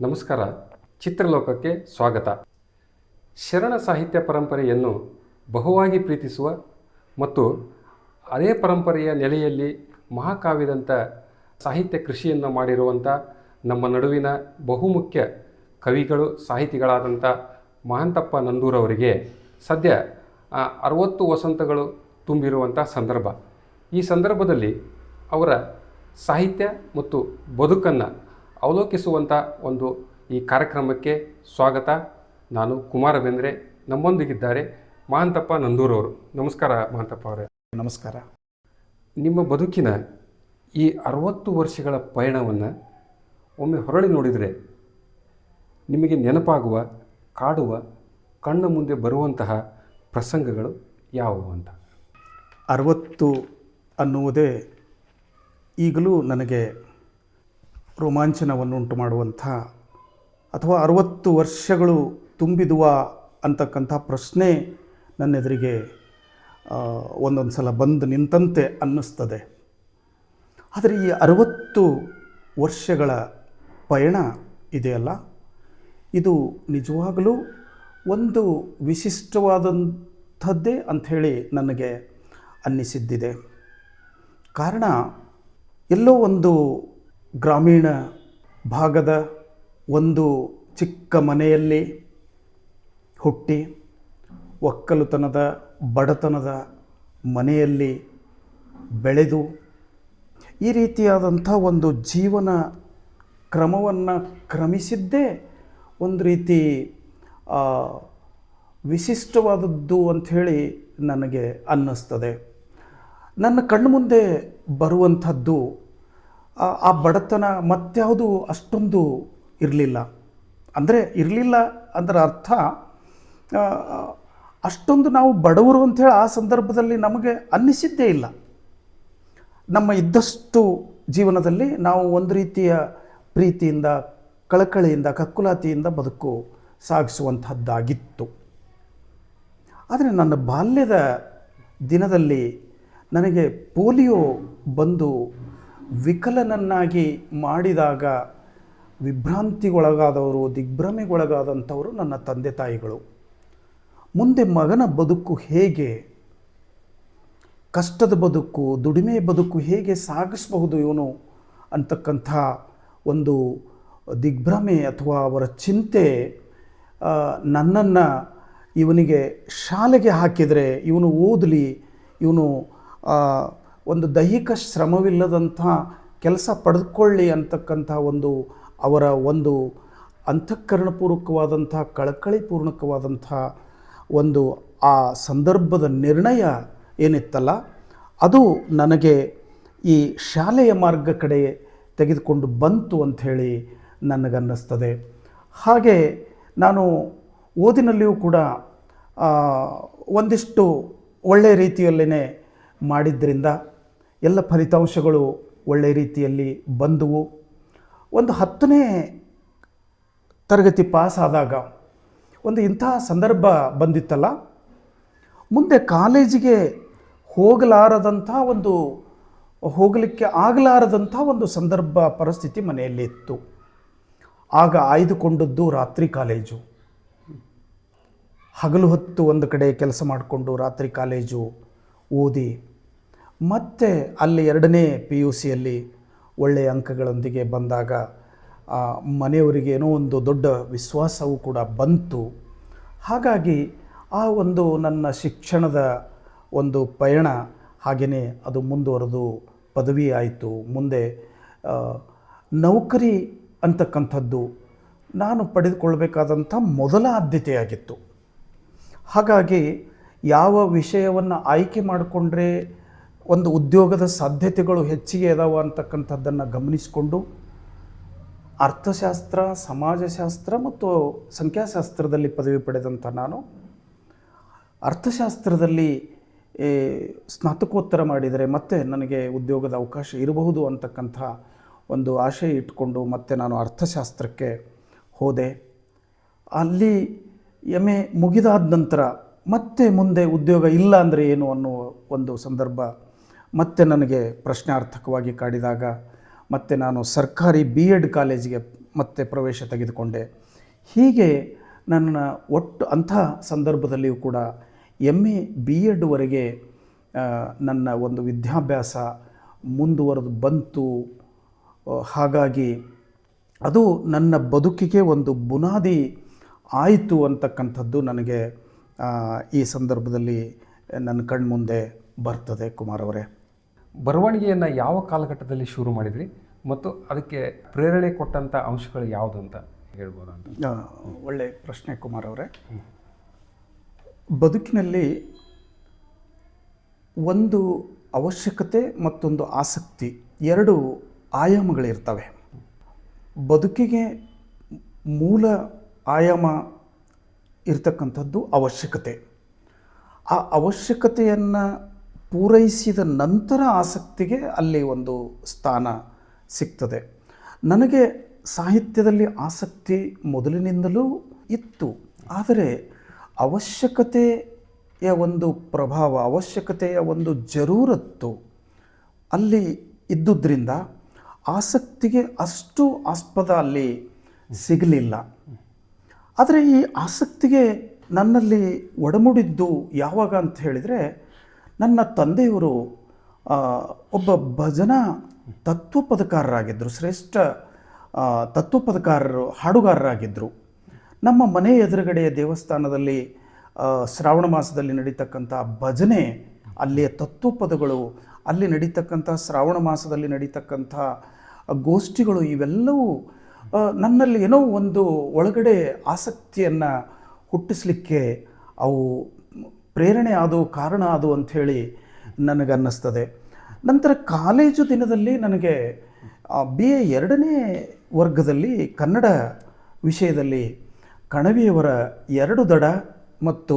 ನಮಸ್ಕಾರ. ಚಿತ್ರಲೋಕಕ್ಕೆ ಸ್ವಾಗತ. ಶರಣ ಸಾಹಿತ್ಯ ಪರಂಪರೆಯನ್ನು ಬಹುವಾಗಿ ಪ್ರೀತಿಸುವ ಮತ್ತು ಅದೇ ಪರಂಪರೆಯ ನೆಲೆಯಲ್ಲಿ ಮಹಾಕಾವ್ಯದಂಥ ಸಾಹಿತ್ಯ ಕೃಷಿಯನ್ನು ಮಾಡಿರುವಂಥ ನಮ್ಮ ನಡುವಿನ ಬಹುಮುಖ್ಯ ಕವಿಗಳು, ಸಾಹಿತಿಗಳಾದಂಥ ಮಹಾಂತಪ್ಪ ನಂದೂರವರಿಗೆ ಸದ್ಯ ಅರವತ್ತು ವಸಂತಗಳು ತುಂಬಿರುವಂಥ ಸಂದರ್ಭ. ಈ ಸಂದರ್ಭದಲ್ಲಿ ಅವರ ಸಾಹಿತ್ಯ ಮತ್ತು ಬದುಕನ್ನು ಅವಲೋಕಿಸುವಂಥ ಒಂದು ಈ ಕಾರ್ಯಕ್ರಮಕ್ಕೆ ಸ್ವಾಗತ. ನಾನು ಕುಮಾರ ಬೆಂದ್ರೆ ನಮ್ಮೊಂದಿಗಿದ್ದಾರೆ ಮಹಾಂತಪ್ಪ ನಂದೂರವರು. ನಮಸ್ಕಾರ ಮಹಾಂತಪ್ಪ ಅವರೇ. ನಮಸ್ಕಾರ. ನಿಮ್ಮ ಬದುಕಿನ ಈ ಅರವತ್ತು ವರ್ಷಗಳ ಪಯಣವನ್ನು ಒಮ್ಮೆ ಹೊರಳಿ ನೋಡಿದರೆ ನಿಮಗೆ ನೆನಪಾಗುವ ಕಾಡುವ ಕಣ್ಣ ಮುಂದೆ ಬರುವಂತಹ ಪ್ರಸಂಗಗಳು ಯಾವುವು ಅಂತ? ಅರವತ್ತು ಅನ್ನುವುದೇ ಈಗಲೂ ನನಗೆ ರೋಮಾಂಚನವನ್ನುಂಟು ಮಾಡುವಂಥ ಅಥವಾ ಅರುವತ್ತು ವರ್ಷಗಳು ತುಂಬಿದುವ ಅಂತಕ್ಕಂಥ ಪ್ರಶ್ನೆ ನನ್ನೆದುರಿಗೆ ಒಂದೊಂದು ಸಲ ಬಂದು ನಿಂತಂತೆ ಅನ್ನಿಸ್ತದೆ. ಆದರೆ ಈ ಅರವತ್ತು ವರ್ಷಗಳ ಪಯಣ ಇದೆಯಲ್ಲ? ಇದು ನಿಜವಾಗಲೂ ಒಂದು ವಿಶಿಷ್ಟವಾದಂಥದ್ದೇ ಅಂಥೇಳಿ ನನಗೆ ಅನ್ನಿಸಿದ್ದಿದೆ. ಕಾರಣ ಎಲ್ಲೋ ಒಂದು ಗ್ರಾಮೀಣ ಭಾಗದ ಒಂದು ಚಿಕ್ಕ ಮನೆಯಲ್ಲಿ ಹುಟ್ಟಿ ಒಕ್ಕಲುತನದ, ಬಡತನದ ಮನೆಯಲ್ಲಿ ಬೆಳೆದು ಈ ರೀತಿಯಾದಂಥ ಒಂದು ಜೀವನ ಕ್ರಮವನ್ನು ಕ್ರಮಿಸಿದ್ದೇ ಒಂದು ರೀತಿ ವಿಶಿಷ್ಟವಾದದ್ದು ಅಂಥೇಳಿ ನನಗೆ ಅನ್ನಿಸ್ತದೆ. ನನ್ನ ಕಣ್ಮುಂದೆ ಬರುವಂಥದ್ದು ಆ- ಬಡತನ ಮತ್ಯಾವುದು ಅಷ್ಟೊಂದು ಇರಲಿಲ್ಲ. ಅಂದರೆ ಇರಲಿಲ್ಲ ಅದರ ಅರ್ಥ ಅಷ್ಟೊಂದು ನಾವು ಬಡವರು ಅಂಥೇಳಿ ಆ ಸಂದರ್ಭದಲ್ಲಿ ನಮಗೆ ಅನ್ನಿಸಿದ್ದೇ ಇಲ್ಲ. ನಮ್ಮ ಇದ್ದಷ್ಟು ಜೀವನದಲ್ಲಿ ನಾವು ಒಂದು ರೀತಿಯ ಪ್ರೀತಿಯಿಂದ, ಕಳಕಳಿಯಿಂದ, ಕಕ್ಕುಲಾತಿಯಿಂದ ಬದುಕು ಸಾಗಿಸುವಂಥದ್ದಾಗಿತ್ತು ಆದರೆ ನನ್ನ ಬಾಲ್ಯದ ದಿನದಲ್ಲಿ ನನಗೆ ಪೋಲಿಯೋ ಬಂದು ವಿಕಲನನ್ನಾಗಿ ಮಾಡಿದಾಗ ವಿಭ್ರಾಂತಿಗೊಳಗಾದವರು, ದಿಗ್ಭ್ರಮೆಗೊಳಗಾದಂಥವರು ನನ್ನ ತಂದೆ ತಾಯಿಗಳು. ಮುಂದೆ ಮಗನ ಬದುಕು ಹೇಗೆ, ಕಷ್ಟದ ಬದುಕು, ದುಡಿಮೆ ಬದುಕು ಹೇಗೆ ಸಾಗಿಸಬಹುದು ಇವನು ಅಂತಕ್ಕಂಥ ಒಂದು ದಿಗ್ಭ್ರಮೆ ಅಥವಾ ಅವರ ಚಿಂತೆ ನನ್ನನ್ನು ಇವನಿಗೆ ಶಾಲೆಗೆ ಹಾಕಿದರೆ ಇವನು ಓದಲಿ, ಇವನು ಒಂದು ದೈಹಿಕ ಶ್ರಮವಿಲ್ಲದಂಥ ಕೆಲಸ ಪಡೆದುಕೊಳ್ಳಿ ಅಂತಕ್ಕಂಥ ಒಂದು ಅವರ ಒಂದು ಅಂತಃಕರಣಪೂರ್ವಕವಾದಂಥ ಕಳಕಳಿಪೂರ್ವಕವಾದಂಥ ಒಂದು ಆ ಸಂದರ್ಭದ ನಿರ್ಣಯ ಏನಿತ್ತಲ್ಲ, ಅದು ನನಗೆ ಈ ಶಾಲೆಯ ಮಾರ್ಗ ಕಡೆ ತೆಗೆದುಕೊಂಡು ಬಂತು ಅಂಥೇಳಿ ನನಗನ್ನಿಸ್ತದೆ. ಹಾಗೆ ನಾನು ಓದಿನಲ್ಲಿಯೂ ಕೂಡ ಒಂದಿಷ್ಟು ಒಳ್ಳೆಯ ರೀತಿಯಲ್ಲೇ ಮಾಡಿದ್ದರಿಂದ ಎಲ್ಲ ಫಲಿತಾಂಶಗಳು ಒಳ್ಳೆಯ ರೀತಿಯಲ್ಲಿ ಬಂದವು. ಒಂದು ಹತ್ತನೇ ತರಗತಿ ಪಾಸಾದಾಗ ಒಂದು ಇಂಥ ಸಂದರ್ಭ ಬಂದಿತ್ತಲ್ಲ. ಮುಂದೆ ಕಾಲೇಜಿಗೆ ಹೋಗಲಾರದಂಥ ಒಂದು, ಹೋಗಲಿಕ್ಕೆ ಆಗಲಾರದಂಥ ಒಂದು ಸಂದರ್ಭ ಪರಿಸ್ಥಿತಿ ಮನೆಯಲ್ಲಿ ಇತ್ತು. ಆಗ ಆಯ್ದುಕೊಂಡದ್ದು ರಾತ್ರಿ ಕಾಲೇಜು. ಹಗಲು ಹೊತ್ತು ಒಂದು ಕಡೆ ಕೆಲಸ ಮಾಡಿಕೊಂಡು ರಾತ್ರಿ ಕಾಲೇಜು ಓದಿ ಮತ್ತೆ ಅಲ್ಲಿ ಎರಡನೇ ಪಿ ಯು ಸಿಯಲ್ಲಿ ಒಳ್ಳೆಯ ಅಂಕಗಳೊಂದಿಗೆ ಬಂದಾಗ ಮನೆಯವರಿಗೆ ಏನೋ ಒಂದು ದೊಡ್ಡ ವಿಶ್ವಾಸವೂ ಕೂಡ ಬಂತು. ಹಾಗಾಗಿ ಆ ಒಂದು ನನ್ನ ಶಿಕ್ಷಣದ ಒಂದು ಪಯಣ ಹಾಗೆಯೇ ಅದು ಮುಂದುವರೆದು ಪದವಿ ಆಯಿತು ಮುಂದೆ ನೌಕರಿ ಅಂತಕ್ಕಂಥದ್ದು ನಾನು ಪಡೆದುಕೊಳ್ಬೇಕಾದಂಥ ಮೊದಲ ಆದ್ಯತೆಯಾಗಿತ್ತು. ಹಾಗಾಗಿ ಯಾವ ವಿಷಯವನ್ನು ಆಯ್ಕೆ ಮಾಡಿಕೊಂಡ್ರೆ ಒಂದು ಉದ್ಯೋಗದ ಸಾಧ್ಯತೆಗಳು ಹೆಚ್ಚಿಗೆ ಇದಾವೆ ಅಂತಕ್ಕಂಥದ್ದನ್ನು ಗಮನಿಸಿಕೊಂಡು ಅರ್ಥಶಾಸ್ತ್ರ, ಸಮಾಜಶಾಸ್ತ್ರ ಮತ್ತು ಸಂಖ್ಯಾಶಾಸ್ತ್ರದಲ್ಲಿ ಪದವಿ ಪಡೆದಂಥ ನಾನು ಅರ್ಥಶಾಸ್ತ್ರದಲ್ಲಿ ಸ್ನಾತಕೋತ್ತರ ಮಾಡಿದರೆ ಮತ್ತೆ ನನಗೆ ಉದ್ಯೋಗದ ಅವಕಾಶ ಇರಬಹುದು ಅಂತಕ್ಕಂಥ ಒಂದು ಆಶೆ ಇಟ್ಕೊಂಡು ಮತ್ತೆ ನಾನು ಅರ್ಥಶಾಸ್ತ್ರಕ್ಕೆ ಹೋದೆ. ಅಲ್ಲಿ ಎಂ ಎ ಮುಗಿದಾದ ನಂತರ ಮತ್ತೆ ಮುಂದೆ ಉದ್ಯೋಗ ಇಲ್ಲ ಅಂದರೆ ಏನು ಅನ್ನೋ ಒಂದು ಸಂದರ್ಭ ಮತ್ತೆ ನನಗೆ ಪ್ರಶ್ನಾರ್ಥಕವಾಗಿ ಕಾಡಿದಾಗ ಮತ್ತು ನಾನು ಸರ್ಕಾರಿ ಬಿ ಎಡ್ ಕಾಲೇಜಿಗೆ ಮತ್ತೆ ಪ್ರವೇಶ ತೆಗೆದುಕೊಂಡೆ. ಹೀಗೆ ನನ್ನ ಒಟ್ಟು ಅಂಥ ಸಂದರ್ಭದಲ್ಲಿಯೂ ಕೂಡ ಎಂ ಎ ಬಿ ಎಡ್ವರೆಗೆ ನನ್ನ ಒಂದು ವಿದ್ಯಾಭ್ಯಾಸ ಮುಂದುವರೆದು ಬಂತು. ಹಾಗಾಗಿ ಅದು ನನ್ನ ಬದುಕಿಗೆ ಒಂದು ಬುನಾದಿ ಆಯಿತು ಅಂತಕ್ಕಂಥದ್ದು ನನಗೆ ಈ ಸಂದರ್ಭದಲ್ಲಿ ನನ್ನ ಕಣ್ಮುಂದೆ ಬರ್ತದೆ ಕುಮಾರ್ ಅವರೇ. ಬರವಣಿಗೆಯನ್ನು ಯಾವ ಕಾಲಘಟ್ಟದಲ್ಲಿ ಶುರು ಮಾಡಿದ್ರಿ ಮತ್ತು ಅದಕ್ಕೆ ಪ್ರೇರಣೆ ಕೊಟ್ಟಂಥ ಅಂಶಗಳು ಯಾವುದು ಅಂತ ಹೇಳ್ಬೋದು ಅಂತ? ಒಳ್ಳೆ ಪ್ರಶ್ನೆ ಕುಮಾರ್ ಅವರೇ. ಬದುಕಿನಲ್ಲಿ ಒಂದು ಅವಶ್ಯಕತೆ ಮತ್ತೊಂದು ಆಸಕ್ತಿ, ಎರಡು ಆಯಾಮಗಳಿರ್ತವೆ. ಬದುಕಿಗೆ ಮೂಲ ಆಯಾಮ ಇರ್ತಕ್ಕಂಥದ್ದು ಅವಶ್ಯಕತೆ. ಆ ಅವಶ್ಯಕತೆಯನ್ನು ಪೂರೈಸಿದ ನಂತರ ಆಸಕ್ತಿಗೆ ಅಲ್ಲಿ ಒಂದು ಸ್ಥಾನ ಸಿಗ್ತದೆ. ನನಗೆ ಸಾಹಿತ್ಯದಲ್ಲಿ ಆಸಕ್ತಿ ಮೊದಲಿನಿಂದಲೂ ಇತ್ತು. ಆದರೆ ಅವಶ್ಯಕತೆಯ ಒಂದು ಪ್ರಭಾವ, ಅವಶ್ಯಕತೆಯ ಒಂದು ಜರೂರತ್ತು ಅಲ್ಲಿ ಇದ್ದುದರಿಂದ ಆಸಕ್ತಿಗೆ ಅಷ್ಟು ಆಸ್ಪದ ಅಲ್ಲಿ ಸಿಗಲಿಲ್ಲ. ಆದರೆ ಈ ಆಸಕ್ತಿಗೆ ನನ್ನಲ್ಲಿ ಒಡಮೂಡಿದ್ದು ಯಾವಾಗ ಅಂತ ಹೇಳಿದರೆ ನನ್ನ ತಂದೆಯವರು ಒಬ್ಬ ಭಜನಾ ತತ್ವ ಪದಕಾರರಾಗಿದ್ದರು ಶ್ರೇಷ್ಠ ತತ್ವ ಪದಕಾರರು ಹಾಡುಗಾರರಾಗಿದ್ದರು. ನಮ್ಮ ಮನೆ ಎದುರುಗಡೆಯ ದೇವಸ್ಥಾನದಲ್ಲಿ ಶ್ರಾವಣ ಮಾಸದಲ್ಲಿ ನಡೀತಕ್ಕಂಥ ಭಜನೆ, ಅಲ್ಲಿಯ ತತ್ವಪದಗಳು, ಅಲ್ಲಿ ನಡೀತಕ್ಕಂಥ ಶ್ರಾವಣ ಮಾಸದಲ್ಲಿ ನಡೀತಕ್ಕಂಥ ಗೋಷ್ಠಿಗಳು ಇವೆಲ್ಲವೂ ನನ್ನಲ್ಲಿ ಏನೋ ಒಂದು ಒಳಗಡೆ ಆಸಕ್ತಿಯನ್ನು ಹುಟ್ಟಿಸಲಿಕ್ಕೆ ಅವು ಪ್ರೇರಣೆ ಆದವು ಕಾರಣ ಆದವು ಅಂಥೇಳಿ ನನಗನ್ನಿಸ್ತದೆ. ನಂತರ ಕಾಲೇಜು ದಿನದಲ್ಲಿ ನನಗೆ ಬಿ ಎರಡನೇ ವರ್ಗದಲ್ಲಿ ಕನ್ನಡ ವಿಷಯದಲ್ಲಿ ಕಣವಿಯವರ ಎರಡು ದಡ ಮತ್ತು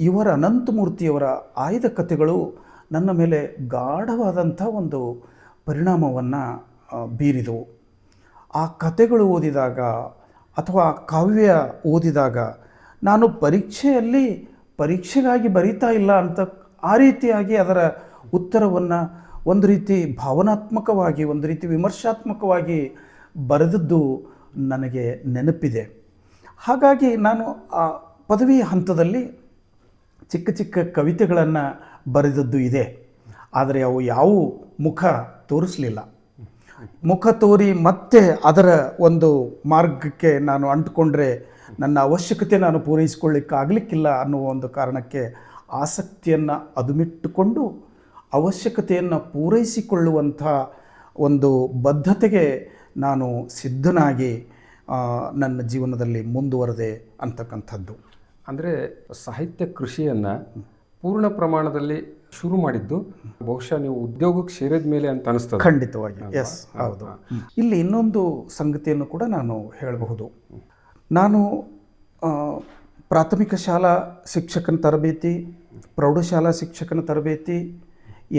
ಇವರ ಅನಂತಮೂರ್ತಿಯವರ ಆಯ್ದ ಕಥೆಗಳು ನನ್ನ ಮೇಲೆ ಗಾಢವಾದಂಥ ಒಂದು ಪರಿಣಾಮವನ್ನು ಬೀರಿದವು. ಆ ಕಥೆಗಳು ಓದಿದಾಗ ಅಥವಾ ಕಾವ್ಯ ಓದಿದಾಗ ನಾನು ಪರೀಕ್ಷೆಯಲ್ಲಿ ಪರೀಕ್ಷೆಗಾಗಿ ಬರೀತಾ ಇಲ್ಲ ಅಂತ ಆ ರೀತಿಯಾಗಿ ಅದರ ಉತ್ತರವನ್ನು ಒಂದು ರೀತಿ ಭಾವನಾತ್ಮಕವಾಗಿ, ಒಂದು ರೀತಿ ವಿಮರ್ಶಾತ್ಮಕವಾಗಿ ಬರೆದದ್ದು ನನಗೆ ನೆನಪಿದೆ. ಹಾಗಾಗಿ ನಾನು ಆ ಪದವಿ ಹಂತದಲ್ಲಿ ಚಿಕ್ಕ ಚಿಕ್ಕ ಕವಿತೆಗಳನ್ನು ಬರೆದದ್ದು ಇದೆ. ಆದರೆ ಅವು ಯಾವ ಮುಖ ತೋರಿಸಲಿಲ್ಲ. ಮುಖ ತೋರಿ ಮತ್ತೆ ಅದರ ಒಂದು ಮಾರ್ಗಕ್ಕೆ ನಾನು ಅಂಟುಕೊಂಡ್ರೆ ನನ್ನ ಅವಶ್ಯಕತೆ ನಾನು ಪೂರೈಸಿಕೊಳ್ಳಿಕ್ಕಾಗಲಿಕ್ಕಿಲ್ಲ ಅನ್ನುವ ಒಂದು ಕಾರಣಕ್ಕೆ ಆಸಕ್ತಿಯನ್ನು ಅದುಮಿಟ್ಟುಕೊಂಡು ಅವಶ್ಯಕತೆಯನ್ನು ಪೂರೈಸಿಕೊಳ್ಳುವಂಥ ಒಂದು ಬದ್ಧತೆಗೆ ನಾನು ಸಿದ್ಧನಾಗಿ ನನ್ನ ಜೀವನದಲ್ಲಿ ಮುಂದುವರೆದೆ ಅಂತಕ್ಕಂಥದ್ದು. ಅಂದರೆ ಸಾಹಿತ್ಯ ಕೃಷಿಯನ್ನು ಪೂರ್ಣ ಪ್ರಮಾಣದಲ್ಲಿ ಶುರು ಮಾಡಿದ್ದು ಬಹುಶಃ ನೀವು ಉದ್ಯೋಗಕ್ಕೆ ಸೇರಿದ ಮೇಲೆ ಅಂತ ಅನಿಸ್ತದೆ. ಖಂಡಿತವಾಗಿ. ಎಸ್ ಹೌದು. ಇಲ್ಲಿ ಇನ್ನೊಂದು ಸಂಗತಿಯನ್ನು ಕೂಡ ನಾನು ಹೇಳಬಹುದು. ನಾನು ಪ್ರಾಥಮಿಕ ಶಾಲಾ ಶಿಕ್ಷಕನ ತರಬೇತಿ, ಪ್ರೌಢಶಾಲಾ ಶಿಕ್ಷಕನ ತರಬೇತಿ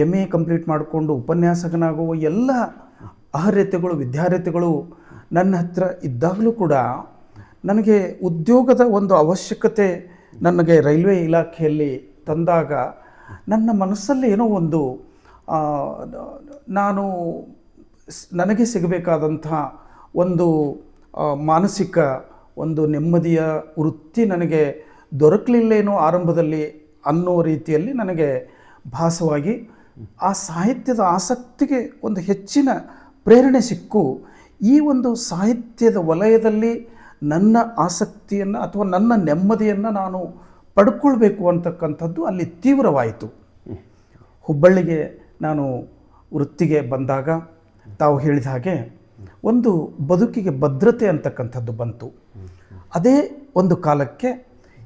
ಎಂ ಎ ಕಂಪ್ಲೀಟ್ ಮಾಡಿಕೊಂಡು ಉಪನ್ಯಾಸಕನಾಗುವ ಎಲ್ಲ ಅರ್ಹತೆಗಳು, ವಿದ್ಯಾರ್ಹತೆಗಳು ನನ್ನ ಹತ್ರ ಇದ್ದಾಗಲೂ ಕೂಡ ನನಗೆ ಉದ್ಯೋಗದ ಒಂದು ಅವಶ್ಯಕತೆ ನನಗೆ ರೈಲ್ವೆ ಇಲಾಖೆಯಲ್ಲಿ ತಂದಾಗ ನನ್ನ ಮನಸ್ಸಲ್ಲಿ ಏನೋ ಒಂದು ನಾನು ನನಗೆ ಸಿಗಬೇಕಾದಂಥ ಒಂದು ಮಾನಸಿಕ ಒಂದು ನೆಮ್ಮದಿಯ ವೃತ್ತಿ ನನಗೆ ದೊರಕಲಿಲ್ಲೇನೋ ಆರಂಭದಲ್ಲಿ ಅನ್ನೋ ರೀತಿಯಲ್ಲಿ ನನಗೆ ಭಾಸವಾಗಿ ಆ ಸಾಹಿತ್ಯದ ಆಸಕ್ತಿಗೆ ಒಂದು ಹೆಚ್ಚಿನ ಪ್ರೇರಣೆ ಸಿಕ್ಕು. ಈ ಒಂದು ಸಾಹಿತ್ಯದ ವಲಯದಲ್ಲಿ ನನ್ನ ಆಸಕ್ತಿಯನ್ನು ಅಥವಾ ನನ್ನ ನೆಮ್ಮದಿಯನ್ನು ನಾನು ಪಡ್ಕೊಳ್ಬೇಕು ಅಂತಕ್ಕಂಥದ್ದು ಅಲ್ಲಿ ತೀವ್ರವಾಯಿತು. ಹುಬ್ಬಳ್ಳಿಗೆ ನಾನು ವೃತ್ತಿಗೆ ಬಂದಾಗ ತಾವು ಹೇಳಿದ ಹಾಗೆ ಒಂದು ಬದುಕಿಗೆ ಭದ್ರತೆ ಅಂತಕ್ಕಂಥದ್ದು ಬಂತು. ಅದೇ ಒಂದು ಕಾಲಕ್ಕೆ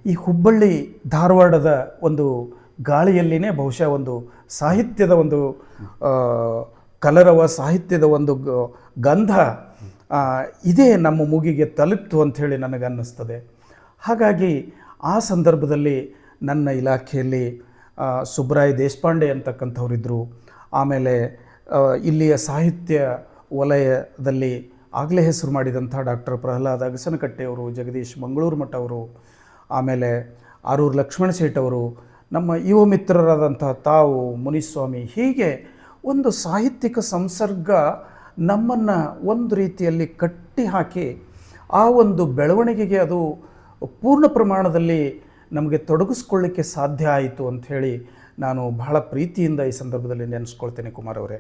ಈ ಹುಬ್ಬಳ್ಳಿ ಧಾರವಾಡದ ಒಂದು ಗಾಳಿಯಲ್ಲಿನೇ ಬಹುಶಃ ಒಂದು ಸಾಹಿತ್ಯದ ಒಂದು ಕಲರವ ಸಾಹಿತ್ಯದ ಒಂದು ಗಂಧ ಇದೇ ನಮ್ಮ ಮೂಗಿಗೆ ತಲುಪ್ತು ಅಂಥೇಳಿ ನನಗನ್ನಿಸ್ತದೆ. ಹಾಗಾಗಿ ಆ ಸಂದರ್ಭದಲ್ಲಿ ನನ್ನ ಇಲಾಖೆಯಲ್ಲಿ ಸುಬ್ರಾಯ್ ದೇಶಪಾಂಡೆ ಅಂತಕ್ಕಂಥವರಿದ್ದರು ಆಮೇಲೆ ಇಲ್ಲಿಯ ಸಾಹಿತ್ಯ ವಲಯದಲ್ಲಿ ಆಗಲೇ ಹೆಸರು ಮಾಡಿದಂಥ ಡಾಕ್ಟರ್ ಪ್ರಹ್ಲಾದ್ ಅಗಸನಕಟ್ಟೆಯವರು, ಜಗದೀಶ್ ಮಂಗಳೂರು ಮಠ ಅವರು, ಆಮೇಲೆ ಆರೂರು ಲಕ್ಷ್ಮಣ ಅವರು, ನಮ್ಮ ಯುವ ಮಿತ್ರರಾದಂಥ ತಾವು, ಮುನಿಸ್ವಾಮಿ, ಹೀಗೆ ಒಂದು ಸಾಹಿತ್ಯಿಕ ಸಂಸರ್ಗ ನಮ್ಮನ್ನು ಒಂದು ರೀತಿಯಲ್ಲಿ ಕಟ್ಟಿ ಹಾಕಿ ಆ ಒಂದು ಬೆಳವಣಿಗೆಗೆ ಅದು ಪೂರ್ಣ ಪ್ರಮಾಣದಲ್ಲಿ ನಮಗೆ ತೊಡಗಿಸ್ಕೊಳ್ಳಿಕ್ಕೆ ಸಾಧ್ಯ ಆಯಿತು ಅಂಥೇಳಿ ನಾನು ಬಹಳ ಪ್ರೀತಿಯಿಂದ ಈ ಸಂದರ್ಭದಲ್ಲಿ ನೆನೆಸ್ಕೊಳ್ತೇನೆ ಕುಮಾರ್ ಅವರೇ.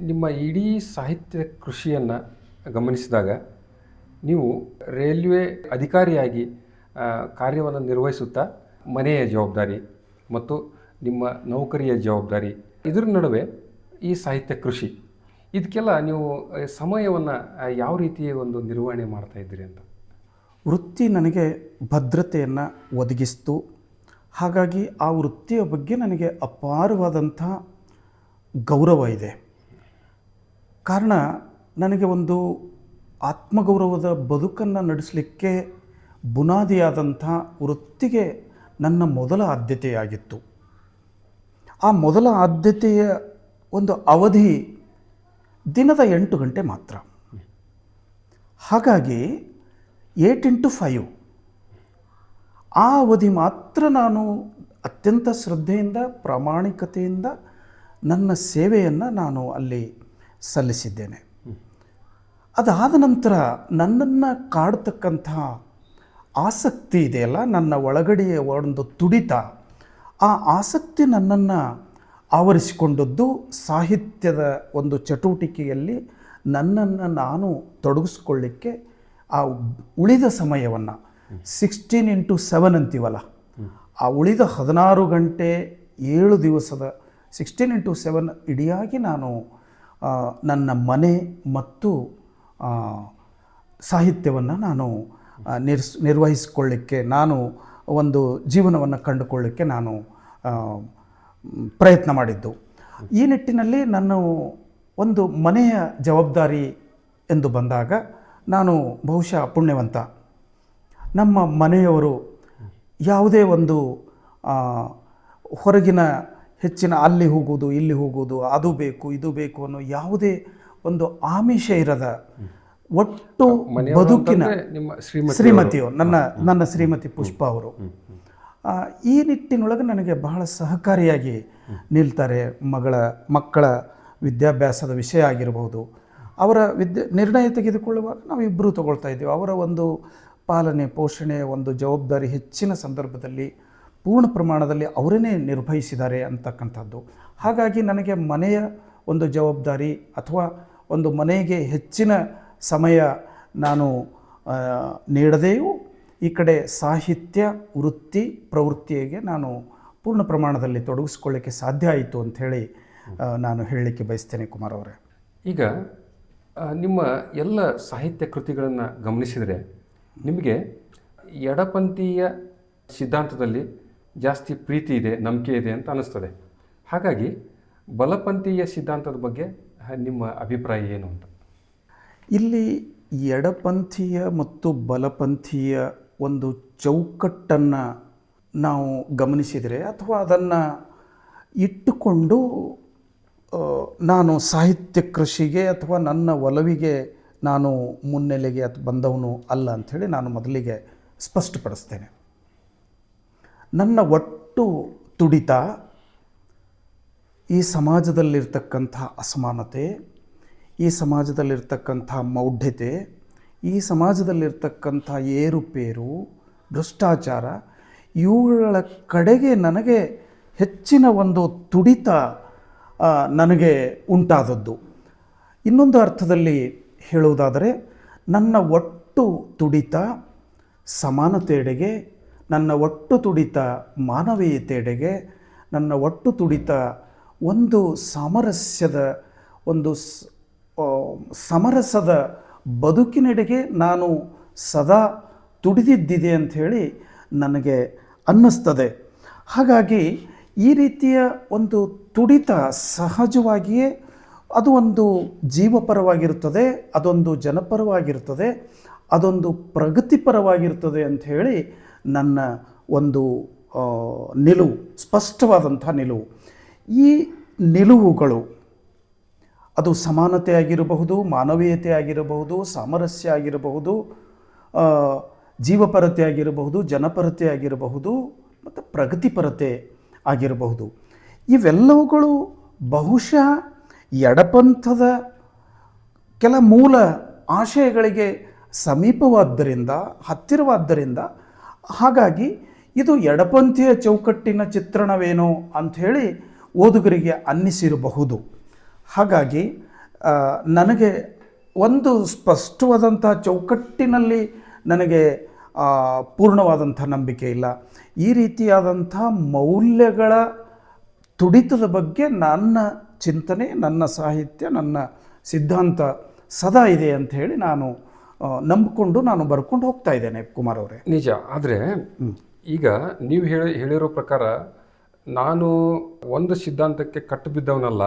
ನಿಮ್ಮ ಇಡೀ ಸಾಹಿತ್ಯ ಕೃಷಿಯನ್ನು ಗಮನಿಸಿದಾಗ ನೀವು ರೈಲ್ವೆ ಅಧಿಕಾರಿಯಾಗಿ ಕಾರ್ಯವನ್ನು ನಿರ್ವಹಿಸುತ್ತಾ ಮನೆಯ ಜವಾಬ್ದಾರಿ ಮತ್ತು ನಿಮ್ಮ ನೌಕರಿಯ ಜವಾಬ್ದಾರಿ ಇದರ ನಡುವೆ ಈ ಸಾಹಿತ್ಯ ಕೃಷಿ ಇದಕ್ಕೆಲ್ಲ ನೀವು ಸಮಯವನ್ನು ಯಾವ ರೀತಿ ಒಂದು ನಿರ್ವಹಣೆ ಮಾಡ್ತಾ ಇದ್ದೀರಿ ಅಂತ? ವೃತ್ತಿ ನನಗೆ ಭದ್ರತೆಯನ್ನು ಒದಗಿಸ್ತು. ಹಾಗಾಗಿ ಆ ವೃತ್ತಿಯ ಬಗ್ಗೆ ನನಗೆ ಅಪಾರವಾದಂಥ ಗೌರವ ಇದೆ. ಕಾರಣ ನನಗೆ ಒಂದು ಆತ್ಮಗೌರವದ ಬದುಕನ್ನು ನಡೆಸಲಿಕ್ಕೆ ಬುನಾದಿಯಾದಂಥ ವೃತ್ತಿಗೆ ನನ್ನ ಮೊದಲ ಆದ್ಯತೆಯಾಗಿತ್ತು. ಆ ಮೊದಲ ಆದ್ಯತೆಯ ಒಂದು ಅವಧಿ ದಿನದ ಎಂಟು ಗಂಟೆ ಮಾತ್ರ. ಹಾಗಾಗಿ ಏಟ್ ಇಂಟು ಫೈವ್ ಆ ಅವಧಿ ಮಾತ್ರ ನಾನು ಅತ್ಯಂತ ಶ್ರದ್ಧೆಯಿಂದ ಪ್ರಾಮಾಣಿಕತೆಯಿಂದ ನನ್ನ ಸೇವೆಯನ್ನು ನಾನು ಅಲ್ಲಿ ಸಲ್ಲಿಸಿದ್ದೇನೆ. ಅದಾದ ನಂತರ ನನ್ನನ್ನು ಕಾಡ್ತಕ್ಕಂಥ ಆಸಕ್ತಿ ಇದೆಯಲ್ಲ, ನನ್ನ ಒಳಗಡೆಯ ಒಂದು ತುಡಿತ, ಆ ಆಸಕ್ತಿ ನನ್ನನ್ನು ಆವರಿಸಿಕೊಂಡದ್ದು ಸಾಹಿತ್ಯದ ಒಂದು ಚಟುವಟಿಕೆಯಲ್ಲಿ ನನ್ನನ್ನು ನಾನು ತೊಡಗಿಸ್ಕೊಳ್ಳಿಕ್ಕೆ ಆ ಉಳಿದ ಸಮಯವನ್ನು ಸಿಕ್ಸ್ಟೀನ್ ಇಂಟು ಸೆವೆನ್ ಅಂತೀವಲ್ಲ, ಆ ಉಳಿದ ಹದಿನಾರು ಗಂಟೆ ಏಳು ದಿವಸದ ಸಿಕ್ಸ್ಟೀನ್ ಇಂಟು ಸೆವೆನ್ ಇಡಿಯಾಗಿ ನಾನು ನನ್ನ ಮನೆ ಮತ್ತು ಸಾಹಿತ್ಯವನ್ನು ನಾನು ನಿರ್ಸ್, ನಿರ್ವಹಿಸಿಕೊಳ್ಳಿಕ್ಕೆ ನಾನು ಒಂದು ಜೀವನವನ್ನು ಕಂಡುಕೊಳ್ಳಿಕ್ಕೆ ನಾನು ಪ್ರಯತ್ನ ಮಾಡಿದ್ದು. ಈ ನಿಟ್ಟಿನಲ್ಲಿ ನಾನು ಒಂದು ಮನೆಯ ಜವಾಬ್ದಾರಿ ಎಂದು ಬಂದಾಗ ನಾನು ಬಹುಶಃ ಪುಣ್ಯವಂತ. ನಮ್ಮ ಮನೆಯವರು ಯಾವುದೇ ಒಂದು ಹೊರಗಿನ ಹೆಚ್ಚಿನ ಅಲ್ಲಿ ಹೋಗೋದು ಇಲ್ಲಿ ಹೋಗೋದು ಅದು ಬೇಕು ಇದು ಬೇಕು ಅನ್ನೋ ಯಾವುದೇ ಒಂದು ಆಮಿಷ ಇರದ ಒಟ್ಟು ಬದುಕಿನ ನಿಮ್ಮ ಶ್ರೀಮತಿ ಶ್ರೀಮತಿಯು ನನ್ನ ನನ್ನ ಶ್ರೀಮತಿ ಪುಷ್ಪ ಅವರು. ಈ ನಿಟ್ಟಿನೊಳಗೆ ನನಗೆ ಬಹಳ ಸಹಕಾರಿಯಾಗಿ ನಿಲ್ತಾರೆ ಮಗಳ ಮಕ್ಕಳ ವಿದ್ಯಾಭ್ಯಾಸದ ವಿಷಯ ಆಗಿರಬಹುದು ಅವರ ವಿದ್ಯೆ ನಿರ್ಣಯ ತೆಗೆದುಕೊಳ್ಳುವಾಗ ನಾವು ಇಬ್ಬರೂ ತಗೊಳ್ತಾ ಇದ್ದೀವಿ. ಅವರ ಒಂದು ಪಾಲನೆ ಪೋಷಣೆ ಒಂದು ಜವಾಬ್ದಾರಿ ಹೆಚ್ಚಿನ ಸಂದರ್ಭದಲ್ಲಿ ಪೂರ್ಣ ಪ್ರಮಾಣದಲ್ಲಿ ಅವರೇ ನಿರ್ವಹಿಸಿದ್ದಾರೆ ಅಂತಕ್ಕಂಥದ್ದು. ಹಾಗಾಗಿ ನನಗೆ ಮನೆಯ ಒಂದು ಜವಾಬ್ದಾರಿ ಅಥವಾ ಒಂದು ಮನೆಗೆ ಹೆಚ್ಚಿನ ಸಮಯ ನಾನು ನೀಡದೆಯೂ ಈ ಕಡೆ ಸಾಹಿತ್ಯ, ವೃತ್ತಿ, ಪ್ರವೃತ್ತಿಗೆ ನಾನು ಪೂರ್ಣ ಪ್ರಮಾಣದಲ್ಲಿ ತೊಡಗಿಸ್ಕೊಳ್ಳಿಕ್ಕೆ ಸಾಧ್ಯ ಆಯಿತು ಅಂಥೇಳಿ ನಾನು ಹೇಳಲಿಕ್ಕೆ ಬಯಸ್ತೇನೆ ಕುಮಾರ್ ಅವರೇ. ಈಗ ನಿಮ್ಮ ಎಲ್ಲ ಸಾಹಿತ್ಯ ಕೃತಿಗಳನ್ನು ಗಮನಿಸಿದರೆ ನಿಮಗೆ ಎಡಪಂಥೀಯ ಸಿದ್ಧಾಂತದಲ್ಲಿ ಜಾಸ್ತಿ ಪ್ರೀತಿ ಇದೆ, ನಂಬಿಕೆ ಇದೆ ಅಂತ ಅನ್ನಿಸ್ತದೆ. ಹಾಗಾಗಿ ಬಲಪಂಥೀಯ ಸಿದ್ಧಾಂತದ ಬಗ್ಗೆ ನಿಮ್ಮ ಅಭಿಪ್ರಾಯ ಏನು ಅಂತ? ಇಲ್ಲಿ ಎಡಪಂಥೀಯ ಮತ್ತು ಬಲಪಂಥೀಯ ಒಂದು ಚೌಕಟ್ಟನ್ನು ನಾವು ಗಮನಿಸಿದರೆ ಅಥವಾ ಅದನ್ನು ಇಟ್ಟುಕೊಂಡು ನಾನು ಸಾಹಿತ್ಯ ಕೃಷಿಗೆ ಅಥವಾ ನನ್ನ ಒಲವಿಗೆ ನಾನು ಮುನ್ನೆಲೆಗೆ ಅಥವಾ ಬಂದವನು ಅಲ್ಲ ಅಂಥೇಳಿ ನಾನು ಮೊದಲಿಗೆ ಸ್ಪಷ್ಟಪಡಿಸ್ತೇನೆ. ನನ್ನ ಒಟ್ಟು ತುಡಿತ ಈ ಸಮಾಜದಲ್ಲಿರ್ತಕ್ಕಂಥ ಅಸಮಾನತೆ, ಈ ಸಮಾಜದಲ್ಲಿರ್ತಕ್ಕಂಥ ಮೌಢ್ಯತೆ, ಈ ಸಮಾಜದಲ್ಲಿರ್ತಕ್ಕಂಥ ಏರುಪೇರು, ಭ್ರಷ್ಟಾಚಾರ, ಇವುಗಳ ಕಡೆಗೆ ನನಗೆ ಹೆಚ್ಚಿನ ಒಂದು ತುಡಿತ ನನಗೆ ಉಂಟಾದದ್ದು. ಇನ್ನೊಂದು ಅರ್ಥದಲ್ಲಿ ಹೇಳುವುದಾದರೆ, ನನ್ನ ಒಟ್ಟು ತುಡಿತ ಸಮಾನತೆಯೆಡೆಗೆ ನನ್ನ ಒಟ್ಟು ತುಡಿತ ಮಾನವೀಯತೆಡೆಗೆ, ನನ್ನ ಒಟ್ಟು ತುಡಿತ ಒಂದು ಸಾಮರಸ್ಯದ, ಒಂದು ಸಮರಸದ ಬದುಕಿನೆಡೆಗೆ ನಾನು ಸದಾ ತುಡಿದಿದ್ದಿದೆ ಅಂಥೇಳಿ ನನಗೆ ಅನ್ನಿಸ್ತದೆ. ಹಾಗಾಗಿ ಈ ರೀತಿಯ ಒಂದು ತುಡಿತ ಸಹಜವಾಗಿಯೇ ಅದು ಒಂದು ಜೀವಪರವಾಗಿರುತ್ತದೆ, ಅದೊಂದು ಜನಪರವಾಗಿರುತ್ತದೆ, ಅದೊಂದು ಪ್ರಗತಿಪರವಾಗಿರ್ತದೆ ಅಂಥೇಳಿ ನನ್ನ ಒಂದು ನಿಲುವು, ಸ್ಪಷ್ಟವಾದಂಥ ನಿಲುವು. ಈ ನಿಲುವುಗಳು ಅದು ಸಮಾನತೆ ಆಗಿರಬಹುದು ಮಾನವೀಯತೆ ಆಗಿರಬಹುದು ಸಾಮರಸ್ಯ ಆಗಿರಬಹುದು ಜೀವಪರತೆ ಆಗಿರಬಹುದು ಜನಪರತೆ ಆಗಿರಬಹುದು ಮತ್ತು ಪ್ರಗತಿಪರತೆ ಆಗಿರಬಹುದು. ಇವೆಲ್ಲವುಗಳು ಬಹುಶಃ ಎಡಪಂಥದ ಕೆಲ ಮೂಲ ಆಶಯಗಳಿಗೆ ಸಮೀಪವಾದ್ದರಿಂದ, ಹತ್ತಿರವಾದ್ದರಿಂದ ಹಾಗಾಗಿ ಇದು ಎಡಪಂಥೀಯ ಚೌಕಟ್ಟಿನ ಚಿತ್ರಣವೇನೋ ಅಂಥೇಳಿ ಓದುಗರಿಗೆ ಅನ್ನಿಸಿರಬಹುದು. ಹಾಗಾಗಿ ನನಗೆ ಒಂದು ಸ್ಪಷ್ಟವಾದಂಥ ಚೌಕಟ್ಟಿನಲ್ಲಿ ನನಗೆ ಪೂರ್ಣವಾದಂಥ ನಂಬಿಕೆ ಇಲ್ಲ. ಈ ರೀತಿಯಾದಂಥ ಮೌಲ್ಯಗಳ ತುಡಿತದ ಬಗ್ಗೆ ನನ್ನ ಚಿಂತನೆ, ನನ್ನ ಸಾಹಿತ್ಯ, ನನ್ನ ಸಿದ್ಧಾಂತ ಸದಾ ಇದೆ ಅಂತ ಹೇಳಿ ನಾನು ನಂಬಿಕೊಂಡು ನಾನು ಬರ್ಕೊಂಡು ಹೋಗ್ತಾ ಇದ್ದೇನೆ ಕುಮಾರ್ ಅವರೇ. ನಿಜ. ಆದರೆ ಈಗ ನೀವು ಹೇಳಿ ಹೇಳಿರೋ ಪ್ರಕಾರ ನಾನು ಒಂದು ಸಿದ್ಧಾಂತಕ್ಕೆ ಕಟ್ಟು ಬಿದ್ದವನಲ್ಲ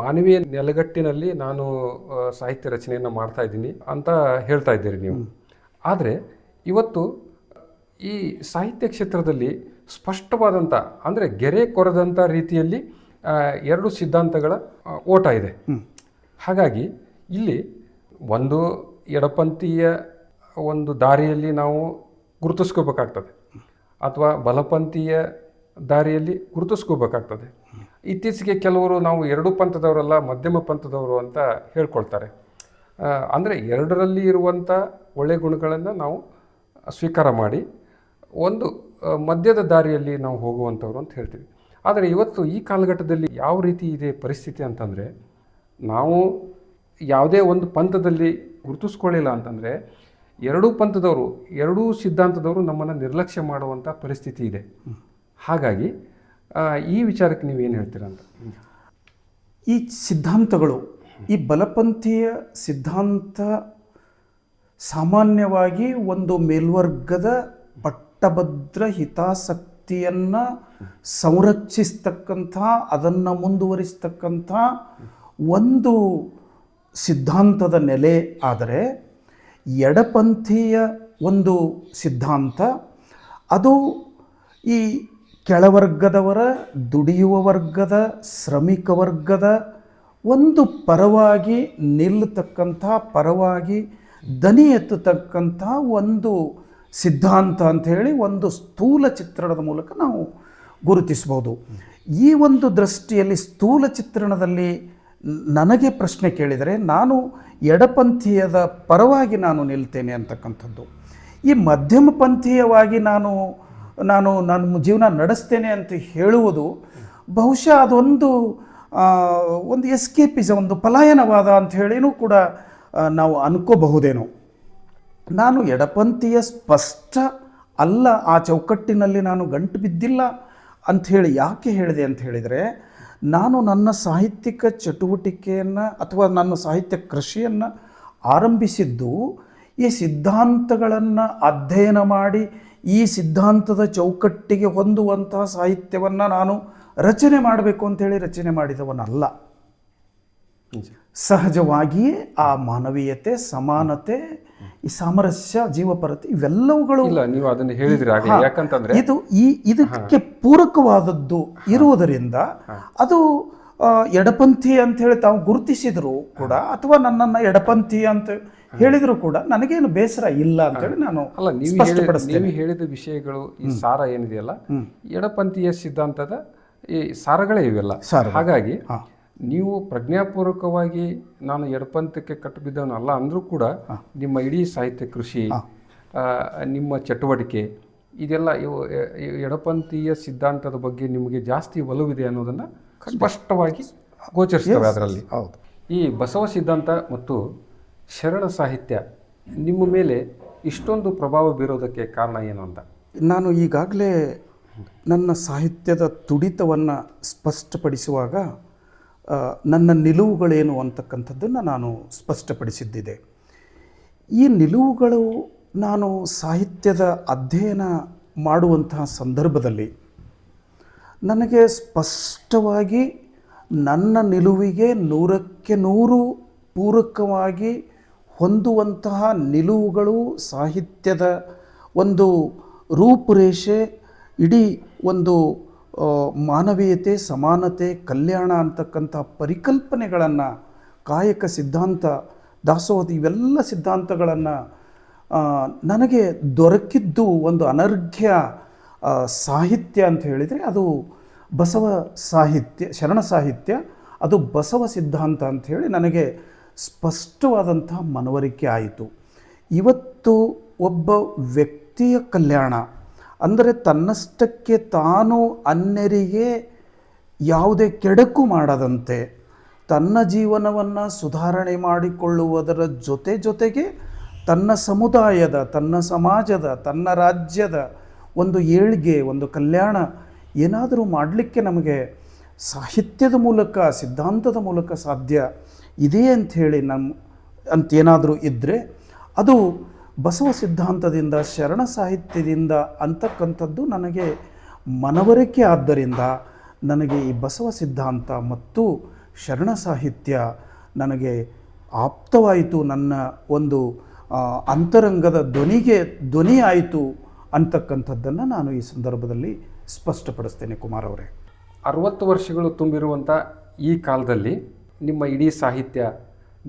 ಮಾನವೀಯ ನೆಲಗಟ್ಟಿನಲ್ಲಿ ನಾನು ಸಾಹಿತ್ಯ ರಚನೆಯನ್ನು ಮಾಡ್ತಾ ಇದ್ದೀನಿ ಅಂತ ಹೇಳ್ತಾ ಇದ್ದೀರಿ ನೀವು. ಆದರೆ ಇವತ್ತು ಈ ಸಾಹಿತ್ಯ ಕ್ಷೇತ್ರದಲ್ಲಿ ಸ್ಪಷ್ಟವಾದಂಥ ಅಂದರೆ ಗೆರೆ ಕೊರೆದಂಥ ರೀತಿಯಲ್ಲಿ ಎರಡು ಸಿದ್ಧಾಂತಗಳ ಓಟ ಇದೆ. ಹಾಗಾಗಿ ಇಲ್ಲಿ ಒಂದು ಎಡಪಂಥೀಯ ಒಂದು ದಾರಿಯಲ್ಲಿ ನಾವು ಗುರುತಿಸ್ಕೋಬೇಕಾಗ್ತದೆ. ಅಥವಾ ಬಲಪಂಥೀಯ ದಾರಿಯಲ್ಲಿ ಗುರುತಿಸ್ಕೋಬೇಕಾಗ್ತದೆ. ಇತ್ತೀಚೆಗೆ ಕೆಲವರು ನಾವು ಎರಡು ಪಂಥದವರಲ್ಲ, ಮಧ್ಯಮ ಪಂಥದವರು ಅಂತ ಹೇಳ್ಕೊಳ್ತಾರೆ. ಅಂದರೆ ಎರಡರಲ್ಲಿ ಇರುವಂಥ ಒಳ್ಳೆಯ ಗುಣಗಳನ್ನು ನಾವು ಸ್ವೀಕಾರ ಮಾಡಿ, ಒಂದು ಮಧ್ಯದ ದಾರಿಯಲ್ಲಿ ನಾವು ಹೋಗುವಂಥವ್ರು ಅಂತ ಹೇಳ್ತೀವಿ. ಆದರೆ ಇವತ್ತು ಈ ಕಾಲಘಟ್ಟದಲ್ಲಿ ಯಾವ ರೀತಿ ಇದೆ ಪರಿಸ್ಥಿತಿ ಅಂತಂದರೆ, ನಾವು ಯಾವುದೇ ಒಂದು ಪಂಥದಲ್ಲಿ ಗುರುತಿಸ್ಕೊಳ್ಳಿಲ್ಲ ಅಂತಂದರೆ ಎರಡೂ ಪಂಥದವರು, ಎರಡೂ ಸಿದ್ಧಾಂತದವರು ನಮ್ಮನ್ನು ನಿರ್ಲಕ್ಷ್ಯ ಮಾಡುವಂಥ ಪರಿಸ್ಥಿತಿ ಇದೆ. ಹಾಗಾಗಿ ಈ ವಿಚಾರಕ್ಕೆ ನೀವೇನು ಹೇಳ್ತೀರಾ ಅಂತ? ಈ ಸಿದ್ಧಾಂತಗಳು, ಈ ಬಲಪಂಥೀಯ ಸಿದ್ಧಾಂತ ಸಾಮಾನ್ಯವಾಗಿ ಒಂದು ಮೇಲ್ವರ್ಗದ ಪಟ್ಟಭದ್ರ ಹಿತಾಸಕ್ತಿಯನ್ನು ಸಂರಕ್ಷಿಸ್ತಕ್ಕಂಥ, ಅದನ್ನು ಮುಂದುವರಿಸ್ತಕ್ಕಂಥ ಒಂದು ಸಿದ್ಧಾಂತದ ನೆಲೆ ಆದರೆ ಎಡಪಂಥೀಯ ಒಂದು ಸಿದ್ಧಾಂತ, ಅದು ಈ ಕೆಳವರ್ಗದವರ, ದುಡಿಯುವ ವರ್ಗದ, ಶ್ರಮಿಕ ವರ್ಗದ ಒಂದು ಪರವಾಗಿ ನಿಲ್ಲತಕ್ಕಂಥ, ಪರವಾಗಿ ದನಿ ಎತ್ತತಕ್ಕಂಥ ಒಂದು ಸಿದ್ಧಾಂತ ಅಂಥೇಳಿ ಒಂದು ಸ್ಥೂಲ ಚಿತ್ರಣದ ಮೂಲಕ ನಾವು ಗುರುತಿಸ್ಬೋದು. ಈ ಒಂದು ದೃಷ್ಟಿಯಲ್ಲಿ ಸ್ಥೂಲ ಚಿತ್ರಣದಲ್ಲಿ ನನಗೆ ಪ್ರಶ್ನೆ ಕೇಳಿದರೆ ನಾನು ಎಡಪಂಥೀಯದ ಪರವಾಗಿ ನಾನು ನಿಲ್ತೇನೆ ಅಂತಕ್ಕಂಥದ್ದು. ಈ ಮಧ್ಯಮ ಪಂಥೀಯವಾಗಿ ನಾನು ನಾನು ನನ್ನ ಜೀವನ ನಡೆಸ್ತೇನೆ ಅಂತ ಹೇಳುವುದು ಬಹುಶಃ ಅದೊಂದು ಒಂದು ಎಸ್ಕೇಪಿಸ ಒಂದು ಪಲಾಯನವಾದ ಅಂತ ಹೇಳಿನೂ ಕೂಡ ನಾವು ಅನ್ಕೋಬಹುದೇನೋ. ನಾನು ಎಡಪಂಥೀಯ ಸ್ಪಷ್ಟ ಅಲ್ಲ, ಆ ಚೌಕಟ್ಟಿನಲ್ಲಿ ನಾನು ಗಂಟು ಬಿದ್ದಿಲ್ಲ ಅಂಥೇಳಿ ಯಾಕೆ ಹೇಳಿದೆ ಅಂತ ಹೇಳಿದರೆ ನಾನು ನನ್ನ ಸಾಹಿತ್ಯಿಕ ಚಟುವಟಿಕೆಯನ್ನು ಅಥವಾ ನನ್ನ ಸಾಹಿತ್ಯ ಕೃಷಿಯನ್ನು ಆರಂಭಿಸಿದ್ದು ಈ ಸಿದ್ಧಾಂತಗಳನ್ನು ಅಧ್ಯಯನ ಮಾಡಿ ಈ ಸಿದ್ಧಾಂತದ ಚೌಕಟ್ಟಿಗೆ ಹೊಂದುವಂತಹ ಸಾಹಿತ್ಯವನ್ನು ನಾನು ರಚನೆ ಮಾಡಬೇಕು ಅಂತೇಳಿ ರಚನೆ ಮಾಡಿದವನಲ್ಲ. ಸಹಜವಾಗಿಯೇ ಆ ಮಾನವೀಯತೆ ಸಮಾನತೆ ಈ ಸಾಮರಸ್ಯ ಜೀವಪರತೆ ಇವೆಲ್ಲವುಗಳು ಇಲ್ಲ ನೀವು ಅದನ್ನು ಹೇಳಿದ್ರಿ ಯಾಕಂತಂದ್ರೆ ಇದು ಈ ಇದಕ್ಕೆ ಪೂರಕವಾದದ್ದು ಇರುವುದರಿಂದ ಅದು ಎಡಪಂಥಿ ಅಂತ ಹೇಳಿ ತಾವು ಗುರುತಿಸಿದ್ರು ಕೂಡ ಅಥವಾ ನನ್ನನ್ನು ಎಡಪಂಥಿ ಅಂತ ಹೇಳಿದ್ರು ಕೂಡ ನನಗೇನು ಬೇಸರ ಇಲ್ಲ ಅಂತೇಳಿ ನಾನು ಅಲ್ಲ ನೀವು ಹೇಳಿ ನೀವು ಹೇಳಿದ ವಿಷಯಗಳು ಈ ಸಾರ ಏನಿದೆಯಲ್ಲ ಎಡಪಂಥೀಯ ಸಿದ್ಧಾಂತದ ಈ ಸಾರಗಳೇ ಇವೆಲ್ಲ. ಹಾಗಾಗಿ. ನೀವು ಪ್ರಜ್ಞಾಪೂರ್ವಕವಾಗಿ ನಾನು ಎಡಪಂಥಕ್ಕೆ ಕಟ್ಟು ಬಿದ್ದವನಲ್ಲ ಅಂದರೂ ಕೂಡ ನಿಮ್ಮ ಇಡೀ ಸಾಹಿತ್ಯ ಕೃಷಿ ನಿಮ್ಮ ಚಟುವಟಿಕೆ ಇದೆಲ್ಲ ಇವು ಎಡಪಂಥೀಯ ಸಿದ್ಧಾಂತದ ಬಗ್ಗೆ ನಿಮಗೆ ಜಾಸ್ತಿ ಒಲವಿದೆ ಅನ್ನೋದನ್ನು ಸ್ಪಷ್ಟವಾಗಿ ಗೋಚರಿಸ್ತವೆ ಅದರಲ್ಲಿ. ಹೌದು. ಈ ಬಸವ ಸಿದ್ಧಾಂತ ಮತ್ತು ಶರಣ ಸಾಹಿತ್ಯ ನಿಮ್ಮ ಮೇಲೆ ಇಷ್ಟೊಂದು ಪ್ರಭಾವ ಬೀರೋದಕ್ಕೆ ಕಾರಣ ಏನು ಅಂತ? ನಾನು ಈಗಾಗಲೇ ನನ್ನ ಸಾಹಿತ್ಯದ ತುಡಿತವನ್ನು ಸ್ಪಷ್ಟಪಡಿಸುವಾಗ ನನ್ನ ನಿಲುವುಗಳೇನು ಅಂತಕ್ಕಂಥದ್ದನ್ನು ನಾನು ಸ್ಪಷ್ಟಪಡಿಸಿದ್ದಿದೆ. ಈ ನಿಲುವುಗಳು ನಾನು ಸಾಹಿತ್ಯದ ಅಧ್ಯಯನ ಮಾಡುವಂತಹ ಸಂದರ್ಭದಲ್ಲಿ ನನಗೆ ಸ್ಪಷ್ಟವಾಗಿ ನನ್ನ ನಿಲುವಿಗೆ ನೂರಕ್ಕೆ ನೂರು ಪೂರಕವಾಗಿ ಹೊಂದುವಂತಹ ನಿಲುವುಗಳು ಸಾಹಿತ್ಯದ ಒಂದು ರೂಪುರೇಷೆ, ಇಡೀ ಒಂದು ಮಾನವೀಯತೆ, ಸಮಾನತೆ, ಕಲ್ಯಾಣ ಅಂತಕ್ಕಂಥ ಪರಿಕಲ್ಪನೆಗಳನ್ನು ಕಾಯಕ ಸಿದ್ಧಾಂತ, ದಾಸೋಹ ಇವೆಲ್ಲ ಸಿದ್ಧಾಂತಗಳನ್ನು ನನಗೆ ದೊರಕಿದ್ದು ಒಂದು ಅನರ್ಘ್ಯ ಸಾಹಿತ್ಯ ಅಂತ ಹೇಳಿದರೆ ಅದು ಬಸವ ಸಾಹಿತ್ಯ, ಶರಣ ಸಾಹಿತ್ಯ. ಅದು ಬಸವ ಸಿದ್ಧಾಂತ ಅಂತ ಹೇಳಿ ನನಗೆ ಸ್ಪಷ್ಟವಾದಂಥ ಮನವರಿಕೆ ಆಯಿತು. ಇವತ್ತು ಒಬ್ಬ ವ್ಯಕ್ತಿಯ ಕಲ್ಯಾಣ ಅಂದರೆ ತನ್ನಷ್ಟಕ್ಕೆ ತಾನು ಅನ್ಯರಿಗೆ ಯಾವುದೇ ಕೆಡಕು ಮಾಡದಂತೆ ತನ್ನ ಜೀವನವನ್ನು ಸುಧಾರಣೆ ಮಾಡಿಕೊಳ್ಳುವುದರ ಜೊತೆ ಜೊತೆಗೆ ತನ್ನ ಸಮುದಾಯದ, ತನ್ನ ಸಮಾಜದ, ತನ್ನ ರಾಜ್ಯದ ಒಂದು ಏಳ್ಗೆ, ಒಂದು ಕಲ್ಯಾಣ ಏನಾದರೂ ಮಾಡಲಿಕ್ಕೆ ನಮಗೆ ಸಾಹಿತ್ಯದ ಮೂಲಕ, ಸಿದ್ಧಾಂತದ ಮೂಲಕ ಸಾಧ್ಯ ಇದೆ ಅಂಥೇಳಿ ನಮ್ಮ ಅಂತೇನಾದರೂ ಇದ್ದರೆ ಅದು ಬಸವ ಸಿದ್ಧಾಂತದಿಂದ, ಶರಣ ಸಾಹಿತ್ಯದಿಂದ ಅಂತಕ್ಕಂಥದ್ದು ನನಗೆ ಮನವರಿಕೆ ಆದ್ದರಿಂದ ನನಗೆ ಈ ಬಸವ ಸಿದ್ಧಾಂತ ಮತ್ತು ಶರಣ ಸಾಹಿತ್ಯ ನನಗೆ ಆಪ್ತವಾಯಿತು, ನನ್ನ ಒಂದು ಅಂತರಂಗದ ಧ್ವನಿಗೆ ಧ್ವನಿ ಆಯಿತು ಅಂತಕ್ಕಂಥದ್ದನ್ನು ನಾನು ಈ ಸಂದರ್ಭದಲ್ಲಿ ಸ್ಪಷ್ಟಪಡಿಸ್ತೇನೆ ಕುಮಾರ್ ಅವರೇ. ಅರವತ್ತು ವರ್ಷಗಳು ತುಂಬಿರುವಂಥ ಈ ಕಾಲದಲ್ಲಿ ನಿಮ್ಮ ಇಡೀ ಸಾಹಿತ್ಯ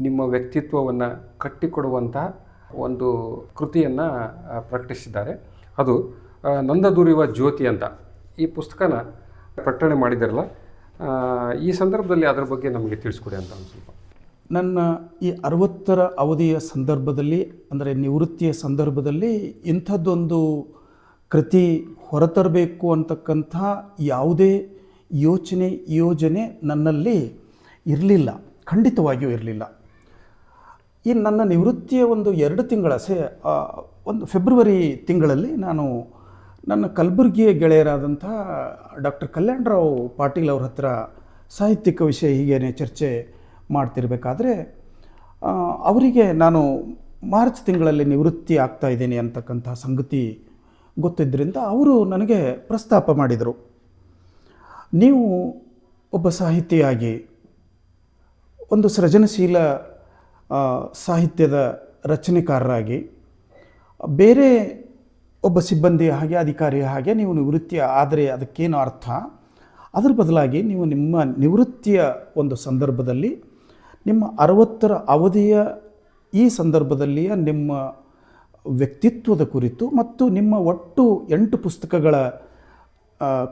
ನಿಮ್ಮ ವ್ಯಕ್ತಿತ್ವವನ್ನು ಕಟ್ಟಿಕೊಡುವಂಥ ಒಂದು ಕೃತಿಯನ್ನು ಪ್ರಕಟಿಸಿದ್ದಾರೆ. ಅದು ನಂದದುರಿವ ಜ್ಯೋತಿ ಅಂತ. ಈ ಪುಸ್ತಕನ ಪ್ರಕಟಣೆ ಮಾಡಿದ್ದಾರಲ್ಲ ಆ, ಈ ಸಂದರ್ಭದಲ್ಲಿ ಅದರ ಬಗ್ಗೆ ನಮಗೆ ತಿಳಿಸ್ಕೊಡಿ ಅಂತ ಒಂದು ಸ್ವಲ್ಪ ನನ್ನ ಈ ಅರವತ್ತರ ಅವಧಿಯ ಸಂದರ್ಭದಲ್ಲಿ ಅಂದರೆ ನಿವೃತ್ತಿಯ ಸಂದರ್ಭದಲ್ಲಿ ಇಂಥದ್ದೊಂದು ಕೃತಿ ಹೊರತರಬೇಕು ಅಂತಕ್ಕಂಥ ಯಾವುದೇ ಯೋಚನೆ ಯೋಜನೆ ನನ್ನಲ್ಲಿ ಇರಲಿಲ್ಲ. ಖಂಡಿತವಾಗಿಯೂ ಇರಲಿಲ್ಲ. ಈ ನನ್ನ ನಿವೃತ್ತಿಯ ಒಂದು ಎರಡು ತಿಂಗಳ ಸೇ ಒಂದು ಫೆಬ್ರವರಿ ತಿಂಗಳಲ್ಲಿ ನಾನು ನನ್ನ ಕಲಬುರಗಿಯ ಗೆಳೆಯರಾದಂಥ ಡಾಕ್ಟರ್ ಕಲ್ಯಾಣರಾವ್ ಪಾಟೀಲ್ ಅವ್ರ ಹತ್ರ ಸಾಹಿತ್ಯಿಕ ವಿಷಯ ಹೀಗೇನೆ ಚರ್ಚೆ ಮಾಡ್ತಿರಬೇಕಾದ್ರೆ ಅವರಿಗೆ ನಾನು ಮಾರ್ಚ್ ತಿಂಗಳಲ್ಲಿ ನಿವೃತ್ತಿ ಆಗ್ತಾ ಇದ್ದೀನಿ ಅಂತಕ್ಕಂಥ ಸಂಗತಿ ಗೊತ್ತಿದ್ದರಿಂದ ಅವರು ನನಗೆ ಪ್ರಸ್ತಾಪ ಮಾಡಿದರು. ನೀವು ಒಬ್ಬ ಸಾಹಿತಿಯಾಗಿ ಒಂದು ಸೃಜನಶೀಲ ಸಾಹಿತ್ಯದ ರಚನೆಕಾರರಾಗಿ, ಬೇರೆ ಒಬ್ಬ ಸಿಬ್ಬಂದಿ ಹಾಗೆ, ಅಧಿಕಾರಿ ಹಾಗೆ ನೀವು ನಿವೃತ್ತಿ ಆದರೆ ಅದಕ್ಕೇನು ಅರ್ಥ? ಅದರ ಬದಲಾಗಿ ನೀವು ನಿಮ್ಮ ನಿವೃತ್ತಿಯ ಒಂದು ಸಂದರ್ಭದಲ್ಲಿ, ನಿಮ್ಮ ಅರವತ್ತರ ಅವಧಿಯ ಈ ಸಂದರ್ಭದಲ್ಲಿಯ ನಿಮ್ಮ ವ್ಯಕ್ತಿತ್ವದ ಕುರಿತು ಮತ್ತು ನಿಮ್ಮ ಒಟ್ಟು ಎಂಟು ಪುಸ್ತಕಗಳ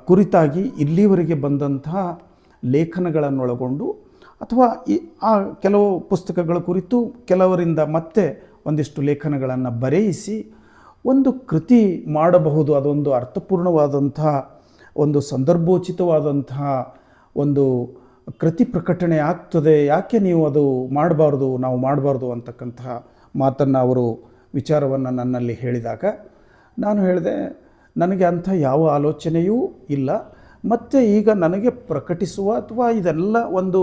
ಕುರಿತಾಗಿ ಇಲ್ಲಿವರೆಗೆ ಬಂದಂತಹ ಲೇಖನಗಳನ್ನೊಳಗೊಂಡು ಅಥವಾ ಈ ಆ ಕೆಲವು ಪುಸ್ತಕಗಳ ಕುರಿತು ಕೆಲವರಿಂದ ಮತ್ತೆ ಒಂದಿಷ್ಟು ಲೇಖನಗಳನ್ನು ಬರೆಯಿಸಿ ಒಂದು ಕೃತಿ ಮಾಡಬಹುದು. ಅದೊಂದು ಅರ್ಥಪೂರ್ಣವಾದಂತಹ ಒಂದು ಸಂದರ್ಭೋಚಿತವಾದಂತಹ ಒಂದು ಕೃತಿ ಪ್ರಕಟಣೆ ಆಗ್ತದೆ. ಯಾಕೆ ನೀವು ಅದು ಮಾಡಬಾರ್ದು, ನಾವು ಮಾಡಬಾರ್ದು ಅಂತಕ್ಕಂತಹ ಮಾತನ್ನು ಅವರು ವಿಚಾರವನ್ನು ನನ್ನಲ್ಲಿ ಹೇಳಿದಾಗ ನಾನು ಹೇಳಿದೆ, ನನಗೆ ಅಂಥ ಯಾವ ಆಲೋಚನೆಯೂ ಇಲ್ಲ. ಮತ್ತು ಈಗ ನನಗೆ ಪ್ರಕಟಿಸುವ ಅಥವಾ ಇದೆಲ್ಲ ಒಂದು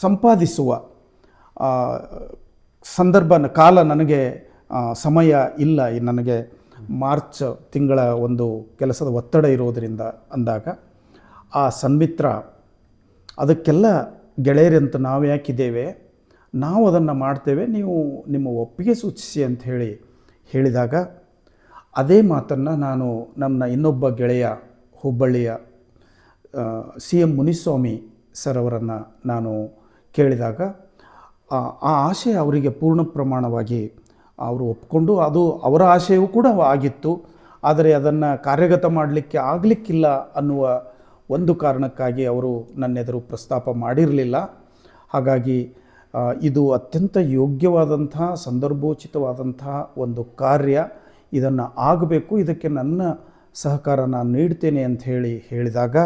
ಸಂಪಾದಿಸುವ ಸಂದರ್ಭ, ಕಾಲ ನನಗೆ ಸಮಯ ಇಲ್ಲ. ನನಗೆ ಮಾರ್ಚ್ ತಿಂಗಳ ಒಂದು ಕೆಲಸದ ಒತ್ತಡ ಇರೋದರಿಂದ ಅಂದಾಗ, ಆ ಸನ್ಮಿತ್ರ ಅದಕ್ಕೆಲ್ಲ ಗೆಳೆಯರಂತ ನಾವು ಯಾಕಿದ್ದೇವೆ? ನಾವು ಅದನ್ನು ಮಾಡ್ತೇವೆ. ನೀವು ನಿಮ್ಮ ಒಪ್ಪಿಗೆ ಸೂಚಿಸಿ ಅಂತ ಹೇಳಿ ಹೇಳಿದಾಗ, ಅದೇ ಮಾತನ್ನು ನಾನು ನನ್ನ ಇನ್ನೊಬ್ಬ ಗೆಳೆಯ, ಹುಬ್ಬಳ್ಳಿಯ ಸಿ ಎಂ ಮುನಿಸ್ವಾಮಿ ಸರ್ ಅವರನ್ನು ನಾನು ಕೇಳಿದಾಗ, ಆ ಆಶೆ ಅವರಿಗೆ ಪೂರ್ಣ ಪ್ರಮಾಣವಾಗಿ ಅವರು ಒಪ್ಕೊಂಡು, ಅದು ಅವರ ಆಶಯವೂ ಕೂಡ ಆಗಿತ್ತು. ಆದರೆ ಅದನ್ನು ಕಾರ್ಯಗತ ಮಾಡಲಿಕ್ಕೆ ಆಗಲಿಕ್ಕಿಲ್ಲ ಅನ್ನುವ ಒಂದು ಕಾರಣಕ್ಕಾಗಿ ಅವರು ನನ್ನೆದುರು ಪ್ರಸ್ತಾಪ ಮಾಡಿರಲಿಲ್ಲ. ಹಾಗಾಗಿ ಇದು ಅತ್ಯಂತ ಯೋಗ್ಯವಾದಂತಹ ಸಂದರ್ಭೋಚಿತವಾದಂತಹ ಒಂದು ಕಾರ್ಯ. ಇದನ್ನು ಆಗಬೇಕು, ಇದಕ್ಕೆ ನನ್ನ ಸಹಕಾರ ನಾನು ನೀಡ್ತೇನೆ ಅಂತ ಹೇಳಿ ಹೇಳಿದಾಗ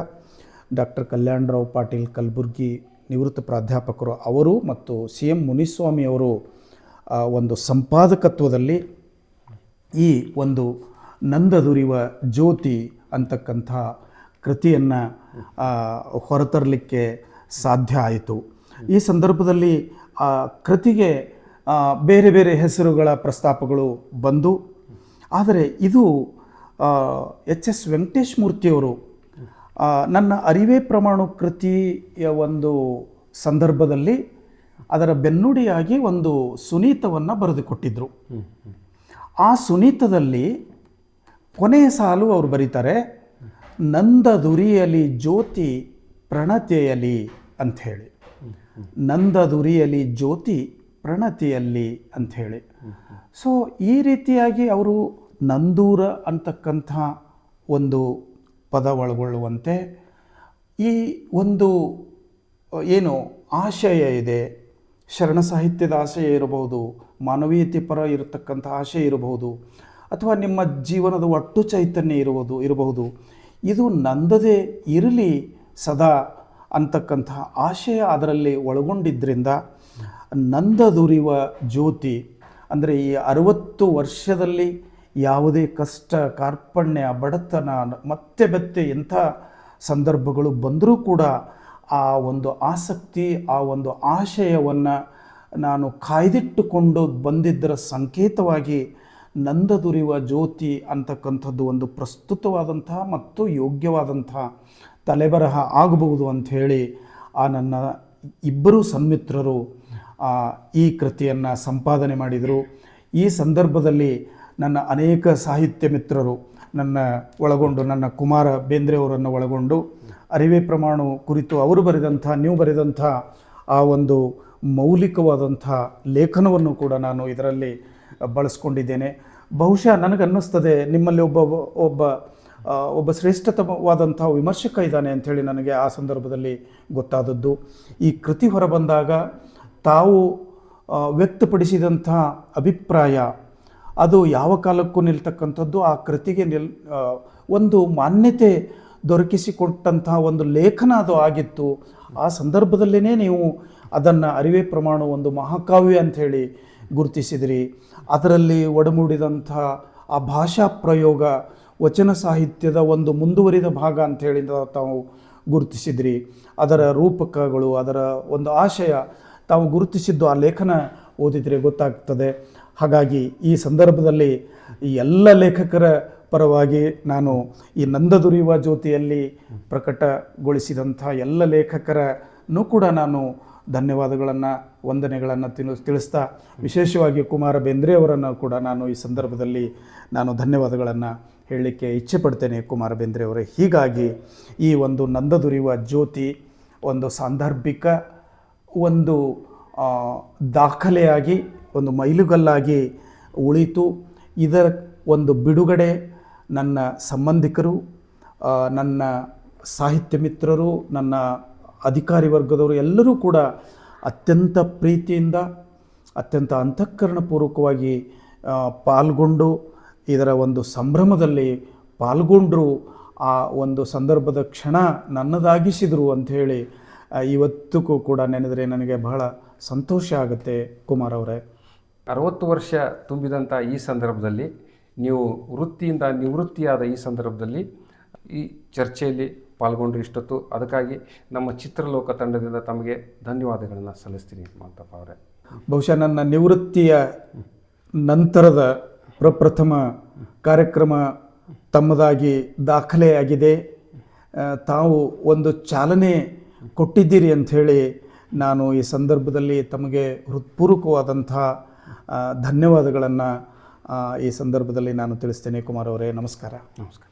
ಡಾಕ್ಟರ್ ಕಲ್ಯಾಣರಾವ್ ಪಾಟೀಲ್ ಕಲಬುರ್ಗಿ ನಿವೃತ್ತ ಪ್ರಾಧ್ಯಾಪಕರು ಅವರು ಮತ್ತು ಸಿ ಎಂ ಮುನಿಸ್ವಾಮಿ ಅವರು ಒಂದು ಸಂಪಾದಕತ್ವದಲ್ಲಿ ಈ ಒಂದು ನಂದದುರಿವ ಜ್ಯೋತಿ ಅಂತಕ್ಕಂಥ ಕೃತಿಯನ್ನು ಹೊರತರಲಿಕ್ಕೆ ಸಾಧ್ಯ ಆಯಿತು. ಈ ಸಂದರ್ಭದಲ್ಲಿ, ಆ, ಕೃತಿಗೆ ಬೇರೆ ಬೇರೆ ಹೆಸರುಗಳ ಪ್ರಸ್ತಾಪಗಳು ಬಂದು, ಆದರೆ ಇದು ಎಚ್ ಎಸ್ ವೆಂಕಟೇಶ್ ಮೂರ್ತಿಯವರು ನನ್ನ ಅರಿವೇ ಪ್ರಮಾಣ ಕೃತಿಯ ಒಂದು ಸಂದರ್ಭದಲ್ಲಿ ಅದರ ಬೆನ್ನುಡಿಯಾಗಿ ಒಂದು ಸುನೀತವನ್ನು ಬರೆದುಕೊಟ್ಟಿದ್ದರು ಆ ಸುನೀತದಲ್ಲಿ ಕೊನೆಯ ಸಾಲು ಅವರು ಬರೀತಾರೆ ನಂದ ದುರಿಯಲಿ ಜ್ಯೋತಿ ಪ್ರಣತೆಯಲಿ ಅಂಥೇಳಿ. ನಂದ ದುರಿಯಲಿ ಜ್ಯೋತಿ ಪ್ರಣತಿಯಲ್ಲಿ ಅಂಥೇಳಿ. ಸೊ ಈ ರೀತಿಯಾಗಿ ಅವರು ನಂದೂರ ಅಂತಕ್ಕಂಥ ಒಂದು ಪದ ಒಳಗೊಳ್ಳುವಂತೆ ಈ ಒಂದು, ಏನು ಆಶಯ ಇದೆ, ಶರಣ ಸಾಹಿತ್ಯದ ಆಶಯ ಇರಬಹುದು, ಮಾನವೀಯತೆ ಪರ ಇರತಕ್ಕಂಥ ಆಶಯ ಇರಬಹುದು, ಅಥವಾ ನಿಮ್ಮ ಜೀವನದ ಒಟ್ಟು ಚೈತನ್ಯ ಇರುವುದು ಇರಬಹುದು, ಇದು ನಂದದೇ ಇರಲಿ ಸದಾ ಅಂತಕ್ಕಂತಹ ಆಶಯ ಅದರಲ್ಲಿ ಒಳಗೊಂಡಿದ್ದರಿಂದ ನಂದದುರಿವ ಜ್ಯೋತಿ, ಅಂದರೆ ಈ ಅರವತ್ತು ವರ್ಷದಲ್ಲಿ ಯಾವುದೇ ಕಷ್ಟ, ಕಾರ್ಪಣ್ಯ, ಬಡತನ, ಮತ್ತೆ ಮತ್ತೆ ಎಂಥ ಸಂದರ್ಭಗಳು ಬಂದರೂ ಕೂಡ ಆ ಒಂದು ಆಸಕ್ತಿ, ಆ ಒಂದು ಆಶಯವನ್ನು ನಾನು ಕಾಯ್ದಿಟ್ಟುಕೊಂಡು ಬಂದಿದ್ದರ ಸಂಕೇತವಾಗಿ ನಂದದುರಿವ ಜ್ಯೋತಿ ಅಂತಕ್ಕಂಥದ್ದು ಒಂದು ಪ್ರಸ್ತುತವಾದಂತಹ ಮತ್ತು ಯೋಗ್ಯವಾದಂತಹ ತಲೆಬರಹ ಆಗಬಹುದು ಅಂಥೇಳಿ ಆ ನನ್ನ ಇಬ್ಬರು ಸನ್ಮಿತ್ರರು ಈ ಕೃತಿಯನ್ನು ಸಂಪಾದನೆ ಮಾಡಿದರು. ಈ ಸಂದರ್ಭದಲ್ಲಿ ನನ್ನ ಅನೇಕ ಸಾಹಿತ್ಯ ಮಿತ್ರರು ನನ್ನ ಒಳಗೊಂಡು, ನನ್ನ ಕುಮಾರ ಬೇಂದ್ರೆಯವರನ್ನು ಒಳಗೊಂಡು ಅರಿವೆ ಪ್ರಮಾಣ ಕುರಿತು ಅವರು ಬರೆದಂಥ, ನೀವು ಬರೆದಂಥ ಆ ಒಂದು ಮೌಲಿಕವಾದಂಥ ಲೇಖನವನ್ನು ಕೂಡ ನಾನು ಇದರಲ್ಲಿ ಬಳಸ್ಕೊಂಡಿದ್ದೇನೆ. ಬಹುಶಃ ನನಗನ್ನಿಸ್ತದೆ ನಿಮ್ಮಲ್ಲಿ ಒಬ್ಬ ಒಬ್ಬ ಒಬ್ಬ ಶ್ರೇಷ್ಠತಮವಾದಂಥ ವಿಮರ್ಶಕ ಇದ್ದಾನೆ ಅಂಥೇಳಿ ನನಗೆ ಆ ಸಂದರ್ಭದಲ್ಲಿ ಗೊತ್ತಾದದ್ದು. ಈ ಕೃತಿ ಹೊರಬಂದಾಗ ತಾವು ವ್ಯಕ್ತಪಡಿಸಿದಂಥ ಅಭಿಪ್ರಾಯ ಅದು ಯಾವ ಕಾಲಕ್ಕೂ ನಿಲ್ತಕ್ಕಂಥದ್ದು ಆ ಕೃತಿಗೆ ನಿಲ್ ಒಂದು ಮಾನ್ಯತೆ ದೊರಕಿಸಿಕೊಟ್ಟಂತಹ ಒಂದು ಲೇಖನ ಅದು ಆಗಿತ್ತು. ಆ ಸಂದರ್ಭದಲ್ಲೇ ನೀವು ಅದನ್ನು ಅರಿವೆ ಪ್ರಮಾಣ ಒಂದು ಮಹಾಕಾವ್ಯ ಅಂಥೇಳಿ ಗುರುತಿಸಿದಿರಿ. ಅದರಲ್ಲಿ ಒಡಮೂಡಿದಂಥ ಆ ಭಾಷಾ ಪ್ರಯೋಗ, ವಚನ ಸಾಹಿತ್ಯದ ಒಂದು ಮುಂದುವರಿದ ಭಾಗ ಅಂಥೇಳಿ ತಾವು ಗುರುತಿಸಿದ್ರಿ. ಅದರ ರೂಪಕಗಳು, ಅದರ ಒಂದು ಆಶಯ ತಾವು ಗುರುತಿಸಿದ್ದು ಆ ಲೇಖನ ಓದಿದರೆ ಗೊತ್ತಾಗ್ತದೆ. ಹಾಗಾಗಿ ಈ ಸಂದರ್ಭದಲ್ಲಿ ಈ ಎಲ್ಲ ಲೇಖಕರ ಪರವಾಗಿ ನಾನು ಈ ನಂದದುರಿಯುವ ಜ್ಯೋತಿಯಲ್ಲಿ ಪ್ರಕಟಗೊಳಿಸಿದಂಥ ಎಲ್ಲ ಲೇಖಕರನ್ನು ಕೂಡ ನಾನು ಧನ್ಯವಾದಗಳನ್ನು, ವಂದನೆಗಳನ್ನು ತಿಳಿ ತಿಳಿಸ್ತಾ, ವಿಶೇಷವಾಗಿ ಕುಮಾರ ಬೇಂದ್ರೆ ಅವರನ್ನು ಕೂಡ ನಾನು ಈ ಸಂದರ್ಭದಲ್ಲಿ ನಾನು ಧನ್ಯವಾದಗಳನ್ನು ಹೇಳಲಿಕ್ಕೆ ಇಚ್ಛೆ ಪಡ್ತೇನೆ ಕುಮಾರ ಬೇಂದ್ರೆ ಅವರೇ, ಹೀಗಾಗಿ ಈ ಒಂದು ನಂದದುರಿಯುವ ಜ್ಯೋತಿ ಒಂದು ಸಾಂದರ್ಭಿಕ ಒಂದು ದಾಖಲೆಯಾಗಿ, ಒಂದು ಮೈಲುಗಲ್ಲಾಗಿ ಉಳಿತು. ಇದರ ಒಂದು ಬಿಡುಗಡೆ ನನ್ನ ಸಂಬಂಧಿಕರು ನನ್ನ ಸಾಹಿತ್ಯ ಮಿತ್ರರು, ನನ್ನ ಅಧಿಕಾರಿ ವರ್ಗದವರು ಎಲ್ಲರೂ ಕೂಡ ಅತ್ಯಂತ ಪ್ರೀತಿಯಿಂದ, ಅತ್ಯಂತ ಅಂತಃಕರಣಪೂರ್ವಕವಾಗಿ ಪಾಲ್ಗೊಂಡು ಇದರ ಒಂದು ಸಂಭ್ರಮದಲ್ಲಿ ಪಾಲ್ಗೊಂಡರು. ಆ ಒಂದು ಸಂದರ್ಭದ ಕ್ಷಣ ನನ್ನದಾಗಿಸಿದರು ಅಂಥೇಳಿ ಇವತ್ತಿಗೂ ಕೂಡ ನೆನೆದರೆ ನನಗೆ ಬಹಳ ಸಂತೋಷ ಆಗುತ್ತೆ ಕುಮಾರ್ ಅವರೇ. ಅರವತ್ತು ವರ್ಷ ತುಂಬಿದಂಥ ಈ ಸಂದರ್ಭದಲ್ಲಿ ನೀವು ವೃತ್ತಿಯಿಂದ ನಿವೃತ್ತಿಯಾದ ಈ ಸಂದರ್ಭದಲ್ಲಿ ಈ ಚರ್ಚೆಯಲ್ಲಿ ಪಾಲ್ಗೊಂಡ್ರೆ ಇಷ್ಟೊತ್ತು. ಅದಕ್ಕಾಗಿ ನಮ್ಮ ಚಿತ್ರಲೋಕ ತಂಡದಿಂದ ತಮಗೆ ಧನ್ಯವಾದಗಳನ್ನು ಸಲ್ಲಿಸ್ತೀನಿ ಮಾಂತಪ್ಪ ಅವರೇ. ಬಹುಶಃ ನನ್ನ ನಿವೃತ್ತಿಯ ನಂತರದ ಪ್ರಪ್ರಥಮ ಕಾರ್ಯಕ್ರಮ ತಮ್ಮದಾಗಿ ದಾಖಲೆಯಾಗಿದೆ. ತಾವು ಒಂದು ಚಾಲನೆ ಕೊಟ್ಟಿದ್ದೀರಿ ಅಂಥೇಳಿ ನಾನು ಈ ಸಂದರ್ಭದಲ್ಲಿ ತಮಗೆ ಹೃತ್ಪೂರ್ವಕವಾದಂಥ ಧನ್ಯವಾದಗಳನ್ನು ಈ ಸಂದರ್ಭದಲ್ಲಿ ನಾನು ತಿಳಿಸ್ತೇನೆ ಕುಮಾರ್ ಅವರೇ. ನಮಸ್ಕಾರ. ನಮಸ್ಕಾರ.